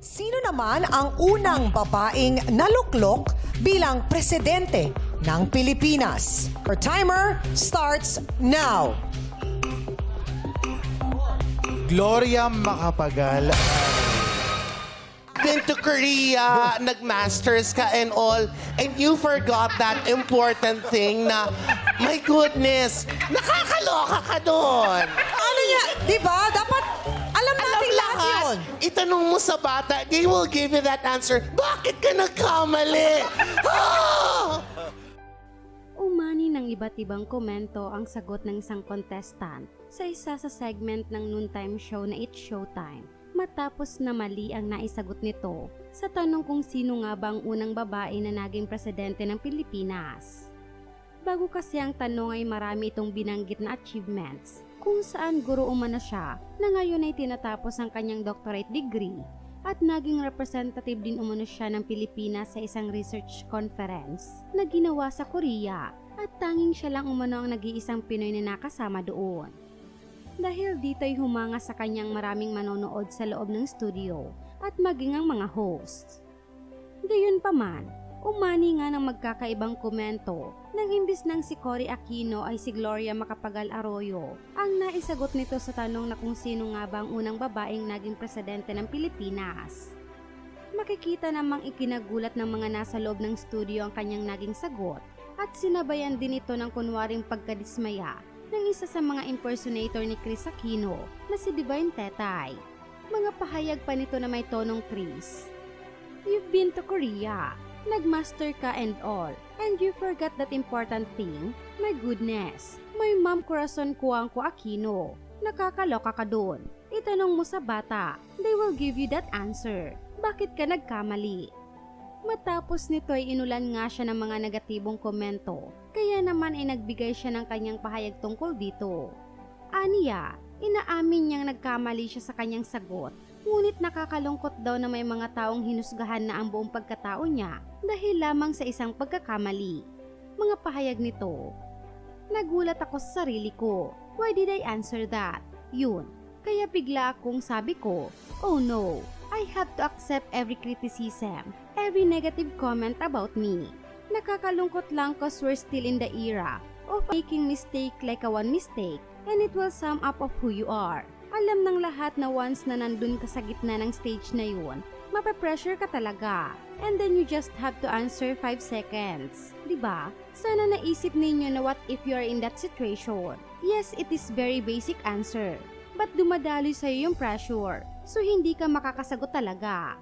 Sino naman ang unang babaeng naluklok bilang presidente ng Pilipinas? Our timer starts now. Gloria Macapagal. been to Korea, nag-masters ka and all, and you forgot that important thing na, my goodness, nakakaloka ka doon. Ano niya? Di ba? Dapat Itanong mo sa bata, they will give you that answer. Bakit ka nagkamali? Ah! Umani ng iba't ibang komento ang sagot ng isang contestant sa isa sa segment ng noontime show na It's Showtime matapos na mali ang naisagot nito sa tanong kung sino nga ba ang unang babae na naging presidente ng Pilipinas. Bago kasi ang tanong ay marami itong binanggit na achievements kung saan guro umano siya na ngayon ay tinatapos ang kanyang doctorate degree at naging representative din umano siya ng Pilipinas sa isang research conference na ginawa sa Korea at tanging siya lang umano ang nag-iisang Pinoy na nakasama doon. Dahil dito ay humanga sa kanyang maraming manonood sa loob ng studio at maging ang mga hosts. Gayunpaman, umani nga ng magkakaibang komento nang imbis ng si Cory Aquino ay si Gloria Macapagal Arroyo ang naisagot nito sa tanong na kung sino nga ba ang unang babaeng naging presidente ng Pilipinas. Makikita namang ikinagulat ng mga nasa loob ng studio ang kanyang naging sagot at sinabayan din ito ng kunwaring pagkadismaya ng isa sa mga impersonator ni Chris Aquino na si Divine Tetay. Mga pahayag pa nito na may tonong Chris. You've been to Korea, nagmaster ka and all, and you forgot that important thing? My goodness, my mom corazon kuwang ko Aquino. Nakakaloka ka doon. Itanong mo sa bata, they will give you that answer. Bakit ka nagkamali? Matapos nito ay inulan nga siya ng mga negatibong komento, kaya naman ay nagbigay siya ng kanyang pahayag tungkol dito. Aniya, inaamin niyang nagkamali siya sa kanyang sagot, ngunit nakakalungkot daw na may mga taong hinusgahan na ang buong pagkatao niya dahil lamang sa isang pagkakamali. Mga pahayag nito. Nagulat ako sa sarili ko. Why did I answer that? Yun. Kaya bigla akong sabi ko, oh no, I have to accept every criticism, every negative comment about me. Nakakalungkot lang cause we're still in the era of making mistake like a one mistake and it will sum up of who you are. Alam ng lahat na once na nandun ka sa gitna ng stage na yun, mapapressure ka talaga. And then you just have to answer 5 seconds. ba? Sana naisip ninyo na what if you are in that situation. Yes, it is very basic answer. But dumadaloy sa'yo yung pressure, so hindi ka makakasagot talaga.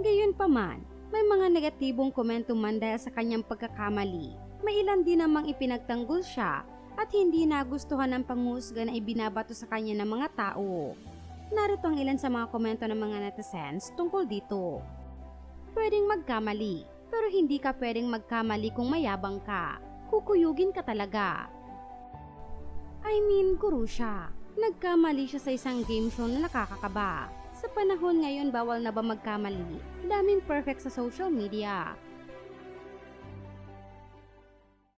Gayon pa man, may mga negatibong komento man dahil sa kanyang pagkakamali. May ilan din namang ipinagtanggol siya at hindi nagustuhan ng panghusga na ibinabato sa kanya ng mga tao. Narito ang ilan sa mga komento ng mga netizens tungkol dito. Pwedeng magkamali, pero hindi ka pwedeng magkamali kung mayabang ka. Kukuyugin ka talaga. I mean, guru siya. Nagkamali siya sa isang game show na nakakakaba. Sa panahon ngayon, bawal na ba magkamali? Daming perfect sa social media.